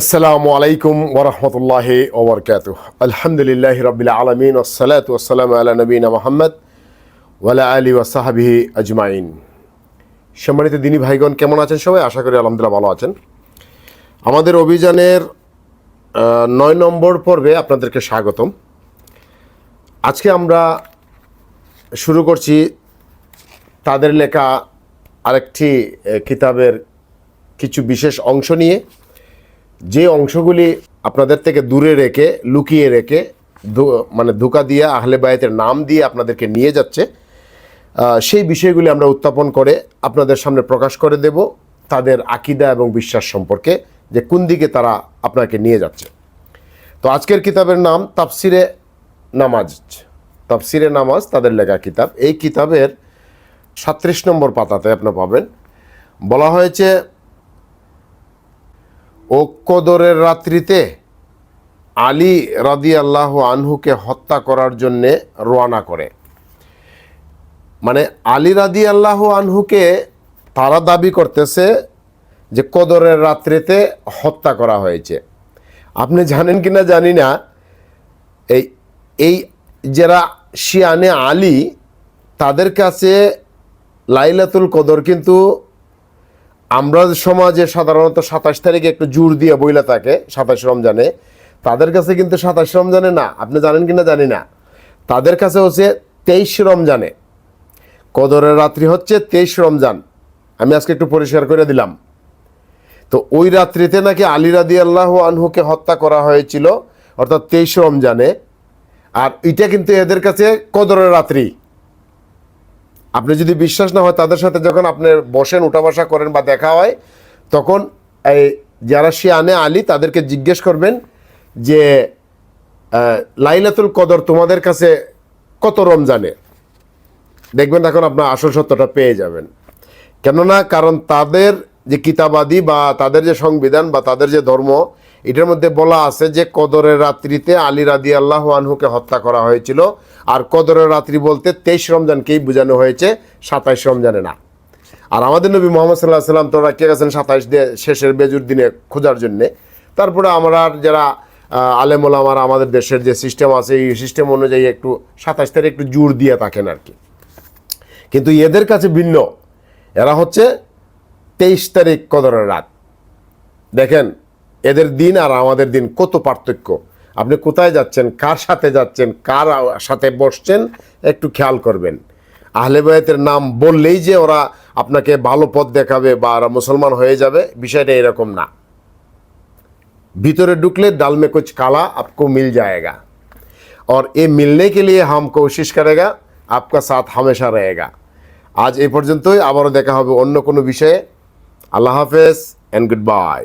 আসসালামু আলাইকুম ওরহমতুল্লাহ ওবরকাত আলহামদুলিল্লাহ রবিল আলমিন ওসালাত ওসালাম আলা নবীনা মোহাম্মদ ওয়ালা আলী ওয়াসাহাবিহি আজমাইন। সম্মানিত দিনী ভাইগণ, কেমন আছেন সবাই? আশা করি আলহামদুলিল্লাহ ভালো আছেন। আমাদের অভিযানের নয় নম্বর পর্বে আপনাদেরকে স্বাগতম। আজকে আমরা শুরু করছি তাদের লেখা আরেকটি কিতাবের কিছু বিশেষ অংশ নিয়ে। যে অংশগুলি আপনাদের থেকে দূরে রেখে, লুকিয়ে রেখে মানে ধোকা দিয়ে আহলে বায়াতের নাম দিয়ে আপনাদেরকে নিয়ে যাচ্ছে সেই বিষয়গুলি আমরা উত্থাপন করে আপনাদের সামনে প্রকাশ করে দেব তাদের আকিদা এবং বিশ্বাস সম্পর্কে যে কোন দিকে তারা আপনাকে নিয়ে যাচ্ছে। তো আজকের কিতাবের নাম তাফসিরে নামাজ। তাফসিরে নামাজ তাদের লেখা কিতাব। এই কিতাবের সাত্রিশ নম্বর পাতাতে আপনি পাবেন। বলা হয়েছে ঐক্যদরের রাত্রিতে আলী রাদি আল্লাহ আনহুকে হত্যা করার জন্যে রওনা করে। মানে আলী রাদি আল্লাহ আনহুকে তারা দাবি করতেছে যে কদরের রাত্রিতে হত্যা করা হয়েছে। আপনি জানেন কি না জানি না, এই এই যারা শিয়ানে আলী, তাদের কাছে লাইলাতুল কদর কিন্তু আমরা সমাজে সাধারণত সাতাশ তারিখে একটু জোর দিয়ে বইলা থাকে, সাতাশ রমজানে, তাদের কাছে কিন্তু সাতাশ রমজানে না। আপনি জানেন কি না জানি না। তাদের কাছে হচ্ছে তেইশ রমজানে। কদরের রাত্রি হচ্ছে তেইশ রমজান। আমি আজকে একটু পরিষ্কার করে দিলাম। তো ওই রাত্রিতে নাকি আলী রাদি আল্লাহ আনহুকে হত্যা করা হয়েছিল, অর্থাৎ তেইশ রমজানে। আর এটা কিন্তু এদের কাছে কদরের রাত্রি। আপনি যদি বিশ্বাস না হয় তাদের সাথে যখন আপনি বসেন, উঠা বসা করেন বা দেখা হয়, তখন এই যারা আনে আলী, তাদেরকে জিজ্ঞেস করবেন যে লাইলাতুল কদর তোমাদের কাছে কত রমজানে? দেখবেন এখন আপনার আসল সত্যটা পেয়ে যাবেন। কেননা, কারণ তাদের যে কিতাবাদি বা তাদের যে সংবিধান বা তাদের যে ধর্ম এটার মধ্যে বলা আছে যে কদরের রাত্রিতে আলী রাদি আল্লাহ আনহুকে হত্যা করা হয়েছিল। আর কদরের রাত্রি বলতে তেইশ রমজানকেই বোঝানো হয়েছে, সাতাইশ রমজানে না। আর আমাদের নবী মোহাম্মদ সাল্লাহ সাল্লাম তো রাখিয়ে গেছেন সাতাইশ শেষের বেজুর দিনে খোঁজার জন্যে। তারপরে আমরা যারা আলেমুল আমার আমাদের দেশের যে সিস্টেম আছে, এই সিস্টেম অনুযায়ী একটু সাতাইশ তারিখ একটু জোর দিয়ে থাকেন আর কি। কিন্তু এদের কাছে ভিন্ন। এরা হচ্ছে তেইশ তারিখ কদরের রাত। দেখেন এদের দিন আর আমাদের দিন কত পার্থক্য আপনি কোথায় যাচ্ছেন কার সাথে যাচ্ছেন কার সাথে বসছেন একটু খেয়াল করবেন আহলে বায়াতের নাম বললেই যে ওরা আপনাকে ভালো পথ দেখাবে বা ওরা মুসলমান হয়ে যাবে বিষয়টা এরকম না ভিতরে ढुकले दाल में कुछ काला आपको मिल जाएगा और ये मिलने के लिए हम कोशिश करेगा आपका साथ हमेशा रहेगा আজ এই পর্যন্তই আবারও দেখা হবে অন্য কোনো বিষয়ে আল্লাহ হাফেজ অ্যান্ড গুড বাই